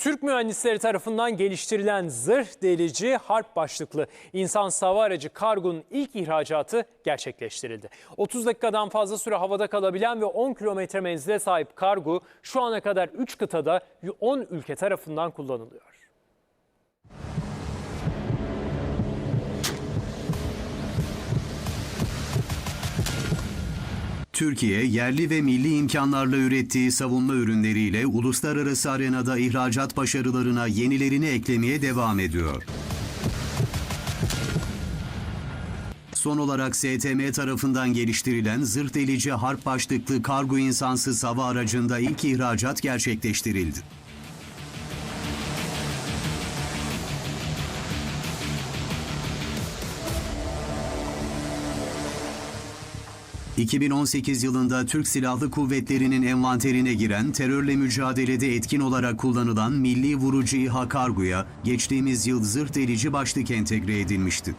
Türk mühendisleri tarafından geliştirilen zırh delici harp başlıklı insan sava aracı Kargun'un ilk ihracatı gerçekleştirildi. 30 dakikadan fazla süre havada kalabilen ve 10 kilometre menzile sahip Kargu şu ana kadar 3 kıtada 10 ülke tarafından kullanılıyor. Türkiye, yerli ve milli imkanlarla ürettiği savunma ürünleriyle uluslararası arenada ihracat başarılarına yenilerini eklemeye devam ediyor. Son olarak STM tarafından geliştirilen zırh delici harp başlıklı kargo insansız hava aracında ilk ihracat gerçekleştirildi. ...2018 yılında Türk Silahlı Kuvvetleri'nin envanterine giren terörle mücadelede etkin olarak kullanılan milli vurucu İHA Kargo'ya geçtiğimiz yıl zırh delici başlık entegre edilmişti.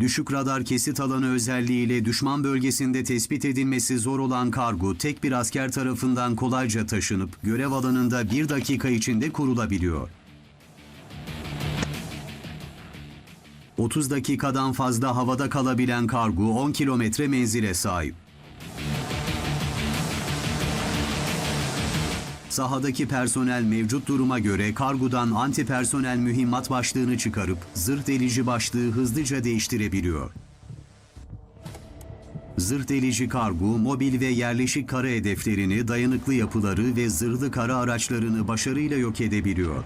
Düşük radar kesit alanı özelliğiyle düşman bölgesinde tespit edilmesi zor olan kargo tek bir asker tarafından kolayca taşınıp görev alanında bir dakika içinde kurulabiliyor. 30 dakikadan fazla havada kalabilen kargo 10 kilometre menzile sahip. Sahadaki personel mevcut duruma göre kargodan anti personel mühimmat başlığını çıkarıp zırh delici başlığı hızlıca değiştirebiliyor. Zırh delici kargo, mobil ve yerleşik kara hedeflerini, dayanıklı yapıları ve zırhlı kara araçlarını başarıyla yok edebiliyor.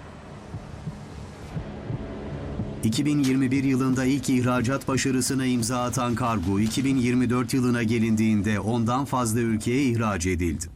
2021 yılında ilk ihracat başarısına imza atan kargo, 2024 yılına gelindiğinde ondan fazla ülkeye ihraç edildi.